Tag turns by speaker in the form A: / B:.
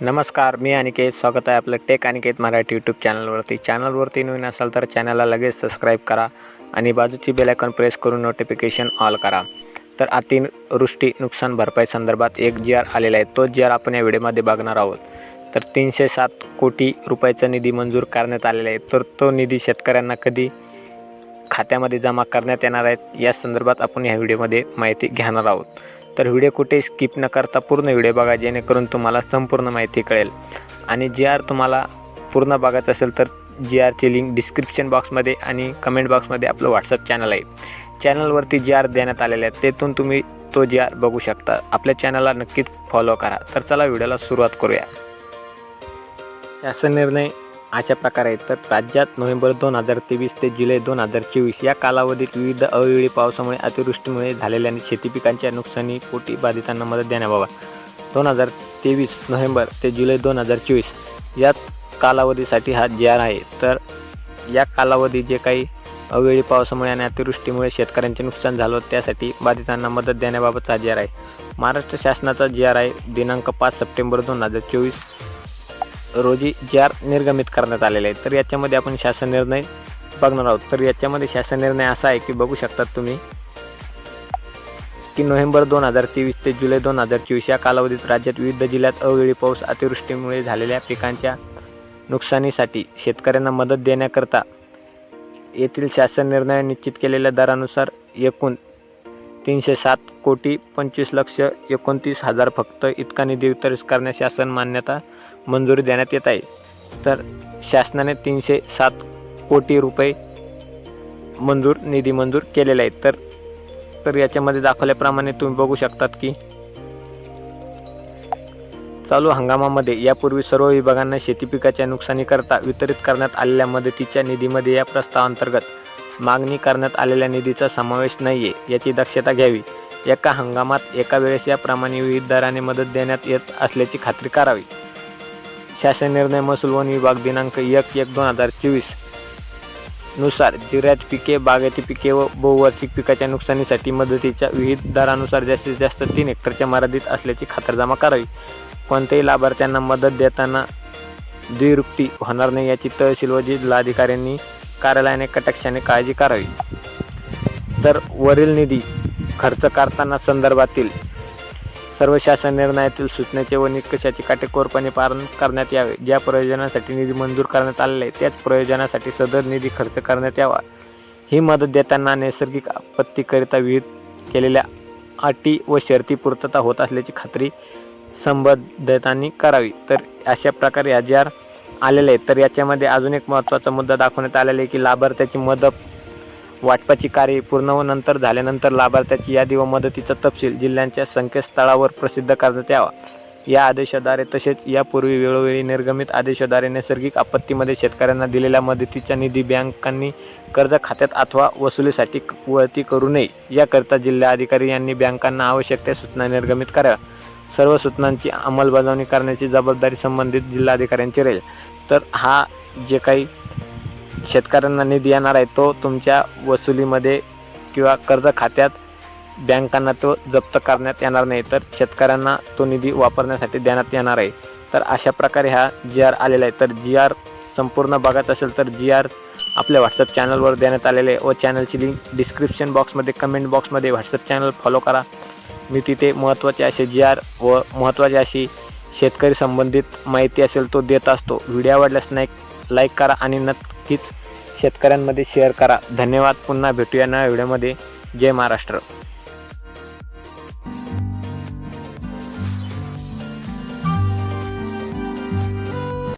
A: नमस्कार मी अनिकेत. स्वागत आहे आपलं टेक अनिकेत मराठी यूट्यूब चॅनलवरती चॅनलवरती नवीन असाल तर चॅनलला लगेच सबस्क्राईब करा आणि बाजूची बेलायकॉन प्रेस करून नोटिफिकेशन ऑल करा. तर अतिवृष्टी नुकसान भरपाई संदर्भात एक जी आर आलेला आहे. तो जी आर आपण या व्हिडिओमध्ये बघणार आहोत. तर तीनशे सात कोटी रुपयाचा निधी मंजूर करण्यात आलेला आहे. तर तो निधी शेतकऱ्यांना कधी खात्यामध्ये जमा करण्यात येणार आहेत या संदर्भात आपण ह्या व्हिडिओमध्ये माहिती घेणार आहोत. तर व्हिडिओ कुठे स्किप न करता पूर्ण व्हिडिओ बघा जेणेकरून तुम्हाला संपूर्ण माहिती कळेल. आणि जी आर तुम्हाला पूर्ण बघायचं असेल तर जी आरची लिंक डिस्क्रिप्शन बॉक्समध्ये आणि कमेंट बॉक्समध्ये आपलं व्हॉट्सअप चॅनल आहे. चॅनलवरती जी आर देण्यात आलेले आहेत तेथून तुम्ही तो जी आर बघू शकता. आपल्या चॅनलला नक्कीच फॉलो करा. तर चला व्हिडिओला सुरुवात करूया. शासन निर्णय अशा प्रकारे आहेत तर राज्यात नोव्हेंबर दोन हजार तेवीस ते जुलै दोन हजार चोवीस या कालावधीत विविध अवेळी पावसामुळे अतिवृष्टीमुळे झालेल्या आणि शेती पिकांच्या नुकसानी पोटी बाधितांना मदत देण्याबाबत दोन हजार तेवीस नोव्हेंबर ते जुलै दोन हजार चोवीस या कालावधीसाठी हा जी आर आहे. तर या कालावधी जे काही अवेळी पावसामुळे आणि अतिवृष्टीमुळे शेतकऱ्यांचे नुकसान झालं त्यासाठी बाधितांना मदत देण्याबाबतचा जी आर आहे. महाराष्ट्र शासनाचा जी आर आहे दिनांक पाच सप्टेंबर दोन हजार चोवीस रोजी जी आर निर्गमित करण्यात आलेले आहे तर याच्यामध्ये आपण शासन निर्णय बघणार आहोत. तर याच्यामध्ये शासन निर्णय असा आहे की बघू शकतात तुम्ही की नोव्हेंबर दोन हजार तेवीस ते जुलै दोन हजार चोवीस या कालावधीत राज्यात विविध जिल्ह्यात अवेळी पाऊस अतिवृष्टीमुळे झालेल्या पिकांच्या नुकसानीसाठी शेतकऱ्यांना मदत देण्याकरता येथील शासन निर्णय निश्चित केलेल्या दरानुसार एकूण तीनशे सात कोटी पंचवीस लक्ष एकोणतीस हजार फक्त इतका निधी वितरित करण्यास शासन मान्यता मंजुरी देण्यात येत आहे. तर शासनाने तीनशे सात कोटी रुपये मंजूर निधी मंजूर केलेला आहे तर तर याच्यामध्ये दाखवल्याप्रमाणे तुम्ही बघू शकतात की चालू हंगामामध्ये यापूर्वी सर्व विभागांना शेती पिकाच्या नुकसानीकरता वितरित करण्यात आलेल्या मदतीच्या निधीमध्ये या प्रस्तावांतर्गत मागणी करण्यात आलेल्या निधीचा समावेश नाही आहे याची दक्षता घ्यावी. एका हंगामात एका वेळेस याप्रमाणे विविध दराने मदत देण्यात येत असल्याची खात्री करावी. शासन निर्णय महसूल वन विभाग दिनांक एक एक दोन हजार चोवीसनुसार जिऱ्यात पिके बागायती पिके व बहुवार्षिक पिकाच्या नुकसानीसाठी मदतीच्या विविध दरानुसार जास्तीत जास्त तीन हेक्टरच्या मर्यादित असल्याची खातरजमा करावी. कोणत्याही लाभार्थ्यांना मदत देताना द्विरुक्ती होणार नाही याची तहसील व जिल्हाधिकाऱ्यांनी कार्यालयाने कटाक्षाने काळजी करावी. तर वरील निधी खर्च करताना संदर्भातील सर्व शासन निर्णयातील सूचनेचे व निकषाचे काटेकोरपणे पालन करण्यात यावे. ज्या प्रयोजनासाठी निधी मंजूर करण्यात आलेला आहे त्याच प्रयोजनासाठी सदर निधी खर्च करण्यात यावा. ही मदत देताना नैसर्गिक आपत्तीकरिता विहित केलेल्या अटी व शर्ती पूर्तता होत असल्याची खात्री संबंधितांनी करावी. तर अशा प्रकारे या आलेले आहेत. तर याच्यामध्ये अजून एक महत्त्वाचा मुद्दा दाखवण्यात आलेला आहे की लाभार्थ्याची मदत वाटपाची कार्य पूर्ण व नंतर झाल्यानंतर लाभार्थ्याची यादी व मदतीचा तपशील जिल्ह्यांच्या संकेतस्थळावर प्रसिद्ध करण्यात यावा. या आदेशाद्वारे तसेच यापूर्वी वेळोवेळी निर्गमित आदेशाद्वारे नैसर्गिक आपत्तीमध्ये शेतकऱ्यांना दिलेल्या मदतीच्या निधी बँकांनी कर्ज खात्यात अथवा वसुलीसाठी वळती करू नये. याकरता जिल्हाधिकारी यांनी बँकांना आवश्यक त्या सूचना निर्गमित कराव्या सर्व सूचनांची अंमलबजावणी करण्याची जबाबदारी संबंधित जिल्हाधिकाऱ्यांची राहील. तर हा जे काही शेतकऱ्यांना निधी येणार आहे तो तुमच्या वसुलीमध्ये किंवा कर्ज खात्यात बँकांना तो जप्त करण्यात येणार नाही. तर शेतकऱ्यांना तो निधी वापरण्यासाठी देण्यात येणार आहे. तर अशा प्रकारे हा जी आर आलेला आहे. तर जी आर संपूर्ण बघत असेल तर जी आर आपल्या व्हॉट्सअप चॅनलवर देण्यात आलेले आहे. व चॅनलची लिंक डिस्क्रिप्शन बॉक्समध्ये कमेंट बॉक्समध्ये व्हॉट्सअप चॅनल फॉलो करा. मी तिथे महत्त्वाचे असे जी आर व महत्त्वाची अशी शेतकरी संबंधित माहिती असेल तो देत असतो. व्हिडिओ आवडल्यास नाही लाईक करा आणि नक्कीच शेतकऱ्यांमध्ये शेअर करा. धन्यवाद. पुन्हा भेटूया नव्या व्हिडिओमध्ये. जय महाराष्ट्र.